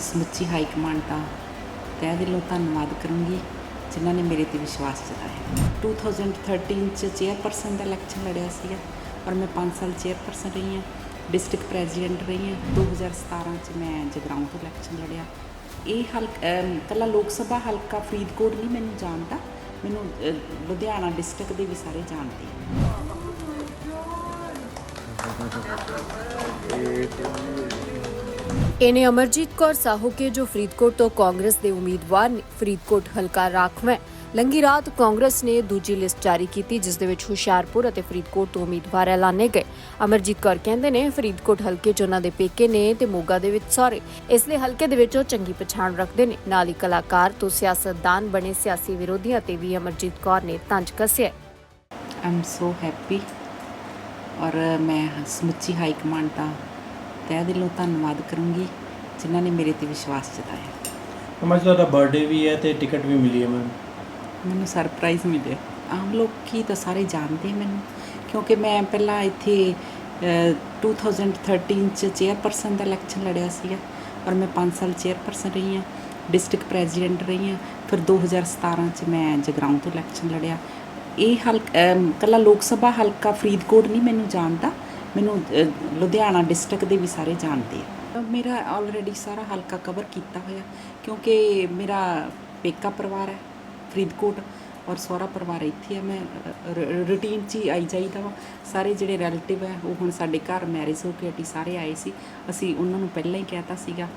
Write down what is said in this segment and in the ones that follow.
ਸਮੁੱਚੀ high command ਦਾ ਤਹਿ ਦਿਲੋਂ ਧੰਨਵਾਦ ਕਰੂੰਗੀ, ਜਿਨ੍ਹਾਂ ਨੇ ਮੇਰੇ ਤੇ ਵਿਸ਼ਵਾਸ ਜਤਾਇਆ। 2013 ਚ ਚੇਅਰਪਰਸਨ ਦਾ ਇਲੈਕਸ਼ਨ ਲੜਿਆ ਸੀਗਾ, ਔਰ ਮੈਂ 5 ਸਾਲ ਚੇਅਰਪਰਸਨ ਰਹੀ ਹਾਂ ਡਿਸਟ੍ਰਿਕਟ ਪ੍ਰੈਜ਼ੀਡੈਂਟ ਰਹੀ ਹਾਂ। 2017 ਚ ਮੈਂ ਜਗਰਾਉਂ ਤੋਂ ਇਲੈਕਸ਼ਨ ਲੜਿਆ। ਇਹ ਹਲਕਾ ਕੱਲਾ ਲੋਕ ਸਭਾ ਹਲਕਾ ਫਰੀਦਕੋਟ ਨਹੀਂ ਮੈਨੂੰ ਜਾਣਦਾ। ਮੈਨੂੰ ਲੁਧਿਆਣਾ ਡਿਸਟ੍ਰਿਕਟ ਦੇ ਵੀ ਸਾਰੇ ਜਾਣਦੇ ਆ। ਇਹਨੇ ਅਮਰਜੀਤ ਕੌਰ ਸਾਹੂ ਕੇ ਜੋ ਫਰੀਦਕੋਟ ਤੋਂ ਕਾਂਗਰਸ ਦੇ ਉਮੀਦਵਾਰ ਨੇ ਫਰੀਦਕੋਟ ਹਲਕਾ ਰਾਖਵੇਂ ਲੰਗੀ ਰਾਤ ਕਾਂਗਰਸ ਨੇ ਦੂਜੀ ਲਿਸਟ ਜਾਰੀ ਕੀਤੀ ਜਿਸ ਦੇ ਵਿੱਚ ਹੁਸ਼ਿਆਰਪੁਰ ਅਤੇ ਫਰੀਦਕੋਟ ਤੋਂ ਉਮੀਦਵਾਰ ਐਲਾਨੇ ਗਏ ਅਮਰਜੀਤ ਕੌਰ ਕਹਿੰਦੇ ਨੇ ਫਰੀਦਕੋਟ ਹਲਕੇ 'ਚ ਉਹਨਾਂ ਦੇ ਪੇਕੇ ਨੇ ਤੇ ਮੋਗਾ ਦੇ ਵਿੱਚ ਸਹੁਰੇ ਇਸ ਲਈ ਹਲਕੇ ਦੇ ਵਿੱਚ ਉਹ ਚੰਗੀ ਪਛਾਣ ਰੱਖਦੇ ਨੇ ਨਾਲ ਹੀ ਕਲਾਕਾਰ ਤੋਂ ਸਿਆਸਤਦਾਨ ਬਣੇ ਸਿਆਸੀ ਵਿਰੋਧੀਆਂ ਤੇ ਵੀ ਅਮਰਜੀਤ ਕੌਰ ਨੇ ਤੰਜ ਕੱਸਿਆ ਆਮ ਸੋ ਹੈਪੀ ਔਰ ਮੈਂ ਸਮੁੱਚੀ ਹਾਈ ਕਮਾਂਡ ਦਾ ਤਹਿ ਦਿਲੋਂ ਧੰਨਵਾਦ ਕਰੂੰਗੀ ਜਿਨ੍ਹਾਂ ਨੇ ਮੇਰੇ ਤੇ ਵਿਸ਼ਵਾਸ ਜਤਾਇਆ। ਮੈਮ ਅੱਜ ਤੁਹਾਡਾ ਬਰਥਡੇ ਵੀ ਹੈ ਤੇ ਟਿਕਟ ਵੀ ਮਿਲੀ ਹੈ ਮੈਮ। ਮੈਨੂੰ ਸਰਪ੍ਰਾਈਜ਼ ਮਿਲਿਆ। ਆਮ ਲੋਕੀ ਤਾਂ ਸਾਰੇ ਜਾਣਦੇ ਮੈਨੂੰ ਕਿਉਂਕਿ ਮੈਂ ਪਹਿਲਾਂ ਇੱਥੇ ਅਹ, 2013 ਚ ਚੇਅਰਪਰਸਨ ਦਾ ਇਲੈਕਸ਼ਨ ਲੜਿਆ ਸੀਗਾ ਔਰ ਮੈਂ 5 ਸਾਲ ਚੇਅਰਪਰਸਨ ਰਹੀ ਹਾਂ ਡਿਸਟ੍ਰਿਕਟ ਪ੍ਰੈਜ਼ੀਡੈਂਟ ਰਹੀ ਹਾਂ ਫਿਰ 2017 ਚ ਮੈਂ ਜਗਰਾਉਂ ਤੋਂ ਇਲੈਕਸ਼ਨ ਲੜਿਆ। ਇਹ ਹਲਕਾ ਕੱਲਾ ਲੋਕ ਸਭਾ ਹਲਕਾ ਫਰੀਦਕੋਟ ਨਹੀਂ ਮੈਨੂੰ ਜਾਣਦਾ ਮੈਨੂੰ ਲੁਧਿਆਣਾ ਡਿਸਟ੍ਰਿਕਟ ਦੇ ਵੀ ਸਾਰੇ ਜਾਣਦੇ ਆ। ਮੇਰਾ ਆਲਰੇਡੀ ਸਾਰਾ ਹਲਕਾ ਕਵਰ ਕੀਤਾ ਹੋਇਆ, ਕਿਉਂਕਿ ਮੇਰਾ ਪੇਕਾ ਪਰਿਵਾਰ ਹੈ, ਫਰੀਦਕੋਟ ਔਰ ਸਹੁਰਾ ਪਰਿਵਾਰ ਇੱਥੇ ਹੈ ਮੈਂ ਰੂਟੀਨ 'ਚ ਹੀ ਆਈ ਜਾਈਦਾ ਵਾ। ਸਾਰੇ ਜਿਹੜੇ ਰਿਲੇਟਿਵ ਹੈ, ਉਹ ਹੁਣ ਸਾਡੇ ਘਰ ਮੈਰਿਜ ਹੋ ਕੇ ਹਟੀ, ਸਾਰੇ ਆਏ ਸੀ। ਅਸੀਂ ਉਹਨਾਂ ਨੂੰ ਪਹਿਲਾਂ ਹੀ ਕਹਿਤਾ ਸੀਗਾ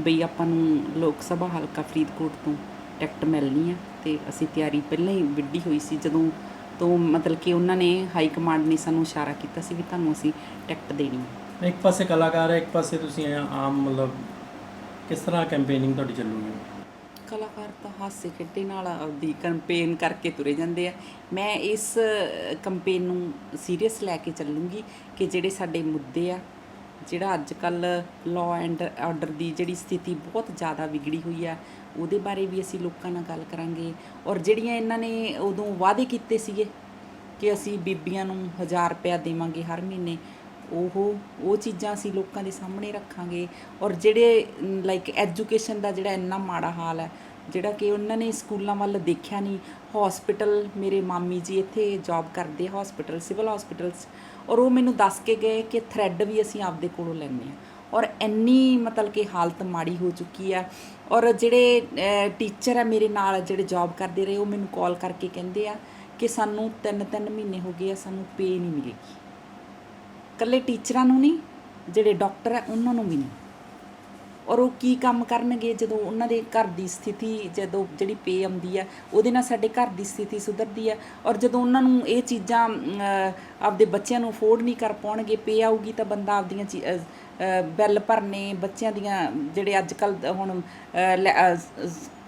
ਬਈ ਆਪਾਂ ਨੂੰ ਲੋਕ ਸਭਾ ਹਲਕਾ ਫਰੀਦਕੋਟ ਤੋਂ ਟਿਕਟ ਮਿਲਣੀ ਆ ਤੇ ਅਸੀਂ ਤਿਆਰੀ ਪਹਿਲਾਂ ਹੀ ਵਿੱਢੀ ਹੋਈ ਸੀ ਜਦੋਂ ਤੋਂ ਮਤਲਬ ਕਿ ਉਹਨਾਂ ਨੇ ਹਾਈ ਕਮਾਂਡ ਨੇ ਸਾਨੂੰ ਇਸ਼ਾਰਾ ਕੀਤਾ ਸੀ ਵੀ ਤੁਹਾਨੂੰ ਅਸੀਂ ਟਿਕਟ ਦੇਣੀ ਹੈ। ਇੱਕ ਪਾਸੇ ਕਲਾਕਾਰ ਹੈ ਇੱਕ ਪਾਸੇ ਤੁਸੀਂ ਆਮ ਮਤਲਬ ਕਿਸ ਤਰ੍ਹਾਂ ਕੈਂਪੇਨਿੰਗ ਤੁਹਾਡੀ ਚੱਲੂਗੀ? ਕਲਾਕਾਰ ਤਾਂ ਹਾਸੇ ਖੇਡੇ ਨਾਲ ਆਪਦੀ ਕੈਂਪੇਨ ਕਰਕੇ ਤੁਰੇ ਜਾਂਦੇ ਆ। ਮੈਂ ਇਸ ਕੈਂਪੇਨ ਨੂੰ ਸੀਰੀਅਸ ਲੈ ਕੇ ਚੱਲੂੰਗੀ ਕਿ ਜਿਹੜੇ ਸਾਡੇ ਮੁੱਦੇ ਆ ਜਿਹੜਾ ਅੱਜ ਕੱਲ ਲਾਅ ਐਂਡ ਆਰਡਰ ਦੀ ਜਿਹੜੀ ਸਥਿਤੀ ਬਹੁਤ ਜ਼ਿਆਦਾ ਵਿਗੜੀ ਹੋਈ ਆ ਉਹਦੇ ਬਾਰੇ ਵੀ ਅਸੀਂ ਲੋਕਾਂ ਨਾਲ ਗੱਲ ਕਰਾਂਗੇ। ਔਰ ਜਿਹੜੀਆਂ ਇਹਨਾਂ ਨੇ ਉਦੋਂ ਵਾਅਦੇ ਕੀਤੇ ਸੀਗੇ ਕਿ ਅਸੀਂ ਬੀਬੀਆਂ ਨੂੰ 1000 ਰੁਪਇਆ ਦੇਵਾਂਗੇ ਹਰ ਮਹੀਨੇ, ਉਹ ਉਹ ਚੀਜ਼ਾਂ ਅਸੀਂ ਲੋਕਾਂ ਦੇ ਸਾਹਮਣੇ ਰੱਖਾਂਗੇ। ਔਰ ਜਿਹੜੇ ਲਾਈਕ ਐਜੂਕੇਸ਼ਨ ਦਾ ਜਿਹੜਾ ਇੰਨਾ ਮਾੜਾ ਹਾਲ ਹੈ, ਜਿਹੜਾ ਕਿ ਉਹਨਾਂ ਨੇ ਸਕੂਲਾਂ ਵੱਲ ਦੇਖਿਆ ਨਹੀਂ। ਹਸਪੀਟਲ ਮੇਰੇ ਮਾਮੀ ਜੀ ਇੱਥੇ ਜੌਬ ਕਰਦੇ ਆ ਹਸਪੀਟਲ ਸਿਵਲ ਹਸਪੀਟਲਸ ਔਰ ਉਹ ਮੈਨੂੰ ਦੱਸ ਕੇ ਗਏ ਕਿ ਥ੍ਰੈਡ ਵੀ ਅਸੀਂ ਆਪਦੇ ਕੋਲੋਂ ਲੈਂਦੇ ਆ। ਔਰ ਇੰਨੀ ਮਤਲਬ ਕਿ ਹਾਲਤ ਮਾੜੀ ਹੋ ਚੁੱਕੀ ਆ। ਔਰ ਜਿਹੜੇ ਟੀਚਰ ਆ ਮੇਰੇ ਨਾਲ ਜਿਹੜੇ ਜੌਬ ਕਰਦੇ ਰਹੇ, ਉਹ ਮੈਨੂੰ ਕਾਲ ਕਰਕੇ ਕਹਿੰਦੇ ਆ ਕਿ ਸਾਨੂੰ ਤਿੰਨ ਤਿੰਨ ਮਹੀਨੇ ਹੋ ਗਏ ਆ, ਸਾਨੂੰ ਪੇ ਨਹੀਂ ਮਿਲੇਗੀ। ਇਕੱਲੇ ਟੀਚਰਾਂ ਨੂੰ ਨਹੀਂ, ਜਿਹੜੇ ਡਾਕਟਰ ਆ, ਉਹਨਾਂ ਨੂੰ ਵੀ ਨਹੀਂ। ਔਰ ਉਹ ਕੀ ਕੰਮ ਕਰਨਗੇ ਜਦੋਂ ਉਹਨਾਂ ਦੇ ਘਰ ਦੀ ਸਥਿਤੀ ਜਦੋਂ ਜਿਹੜੀ ਪੇ ਆਉਂਦੀ ਆ ਉਹਦੇ ਨਾਲ ਸਾਡੇ ਘਰ ਦੀ ਸਥਿਤੀ ਸੁਧਰਦੀ ਆ। ਔਰ ਜਦੋਂ ਉਹਨਾਂ ਨੂੰ ਇਹ ਚੀਜ਼ਾਂ ਆਪਦੇ ਬੱਚਿਆਂ ਨੂੰ ਅਫੋਰਡ ਨਹੀਂ ਕਰ ਪਾਉਣਗੇ ਪੇ ਆਊਗੀ ਤਾਂ ਬੰਦਾ ਆਪਦੀਆਂ ਚੀ- ਅਹ, ਬਿੱਲ ਭਰਨੇ ਬੱਚਿਆਂ ਦੀਆਂ ਜਿਹੜੇ ਅੱਜ ਕੱਲ ਹੁਣ ਲੈ-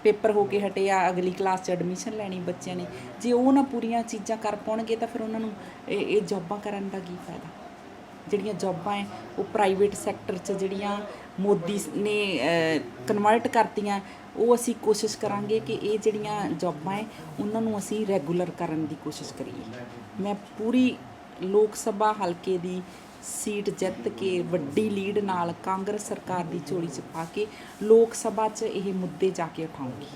ਪੇਪਰ ਹੋ ਕੇ ਹਟੇ ਆ ਅਗਲੀ ਕਲਾਸ 'ਚ ਐਡਮਿਸ਼ਨ ਲੈਣੀ ਬੱਚਿਆਂ ਨੇ। ਜੇ ਉਹ ਨਾ ਪੂਰੀਆਂ ਚੀਜ਼ਾਂ ਕਰ ਪਾਉਣਗੇ ਤਾਂ ਫਿਰ ਉਹਨਾਂ ਨੂੰ ਇਹ ਇਹ ਜੌਬਾਂ ਕਰਨ ਦਾ ਕੀ ਫਾਇਦਾ? ਜਿਹੜੀਆਂ ਜੌਬਾਂ ਹੈ, ਉਹ ਪ੍ਰਾਈਵੇਟ ਸੈਕਟਰ 'ਚ ਜਿਹੜੀਆਂ ਮੋਦੀ ਨੇ ਕਨਵਰਟ ਕਰਤੀਆਂ, ਉਹ ਅਸੀਂ ਕੋਸ਼ਿਸ਼ ਕਰਾਂਗੇ ਕਿ ਇਹ ਜਿਹੜੀਆਂ ਜੌਬਾਂ ਹੈ, ਉਹਨਾਂ ਨੂੰ ਅਸੀਂ ਰੈਗੂਲਰ ਕਰਨ ਦੀ ਕੋਸ਼ਿਸ਼ ਕਰੀਏ। ਮੈਂ ਪੂਰੀ ਲੋਕ ਸਭਾ ਹਲਕੇ ਦੀ ਸੀਟ ਜਿੱਤ ਕੇ, ਵੱਡੀ ਲੀਡ ਨਾਲ ਕਾਂਗਰਸ ਸਰਕਾਰ ਦੀ ਝੋਲੀ 'ਚ ਪਾ ਕੇ ਲੋਕ ਸਭਾ 'ਚ ਇਹ ਮੁੱਦੇ ਜਾ ਕੇ ਉਠਾਉਂਗੀ।